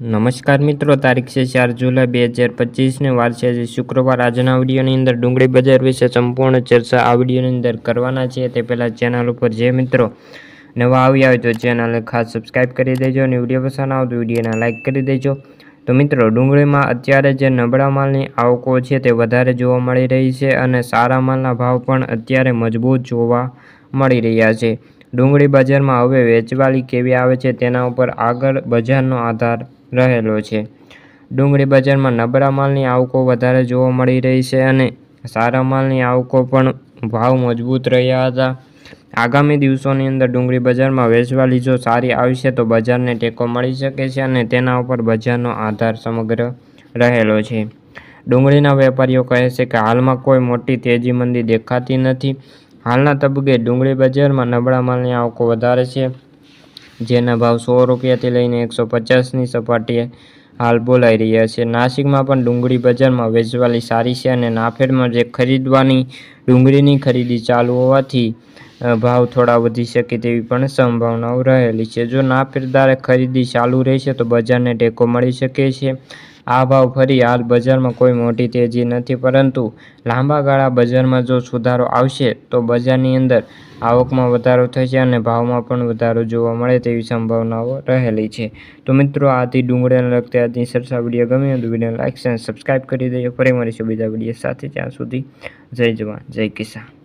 નમસ્કાર મિત્રો, તારીખ છે ચાર જુલાઈ બે હજાર પચીસને વાર છે આજે શુક્રવાર. આજના વિડીયોની અંદર ડુંગળી બજાર વિશે સંપૂર્ણ ચર્ચા આ વિડીયોની અંદર કરવાના છે. તે પહેલાં ચેનલ ઉપર જે મિત્રો નવા આવ્યા હોય તો ચેનલને ખાસ સબસ્ક્રાઈબ કરી દેજો અને વીડિયો પસંદ આવે તો વિડીયોને લાઇક કરી દેજો. તો મિત્રો, ડુંગળીમાં અત્યારે જે નબળા માલની આવકો છે તે વધારે જોવા મળી રહી છે અને સારા માલના ભાવ પણ અત્યારે મજબૂત જોવા મળી રહ્યા છે. ડુંગળી બજારમાં હવે વેચવાલી કેવી આવે છે તેના ઉપર આગળ બજારનો આધાર રહેલો છે. ડુંગળી બજારમાં નબળા માલની આવકો વધારે જોવા મળી રહી છે અને સારા માલની આવકો પણ ભાવ મજબૂત રહ્યા હતા. આગામી દિવસોની અંદર ડુંગળી બજારમાં વેચવા જો સારી આવશે તો બજારને ટેકો મળી શકે છે અને તેના ઉપર બજારનો આધાર સમગ્ર રહેલો છે. ડુંગળીના વેપારીઓ કહે છે કે હાલમાં કોઈ મોટી તેજી મંદી દેખાતી નથી. હાલના તબક્કે ડુંગળી બજારમાં નબળા માલની આવકો વધારે છે. જેના ભાવ સો રૂપિયાથી લઈને એકસો પચાસની સપાટીએ હાલ બોલાઈ રહ્યા છે. નાસિકમાં પણ ડુંગળી બજારમાં વેચવાલી સારી છે અને નાફેડમાં જે ખરીદવાની ડુંગળીની ખરીદી ચાલુ હોવાથી ભાવ થોડા વધી શકે તેવી પણ સંભાવનાઓ રહેલી છે. જો નાફેડદારે ખરીદી ચાલુ રહેશે તો બજારને ટેકો મળી શકે છે. આ ભાવ ફરી હાલ બજારમાં કોઈ મોટી તેજી નથી, પરંતુ લાંબા ગાળા બજારમાં જો સુધારો આવશે, તો બજારની અંદર આવકમાં વધારો થશે અને ભાવમાં પણ વધારો જોવા મળે તેવી સંભાવનાઓ રહેલી છે. તો મિત્રો, આથી ડુંગળીને લગતી આજની સરસા વીડિયો ગમે તો વીડિયો લાઈક અને સબસ્ક્રાઈબ કરી દેજો. ફરી મળીશું બીજા વીડિયો સાથે. ત્યાં સુધી જય જવાન, જય કિસાન.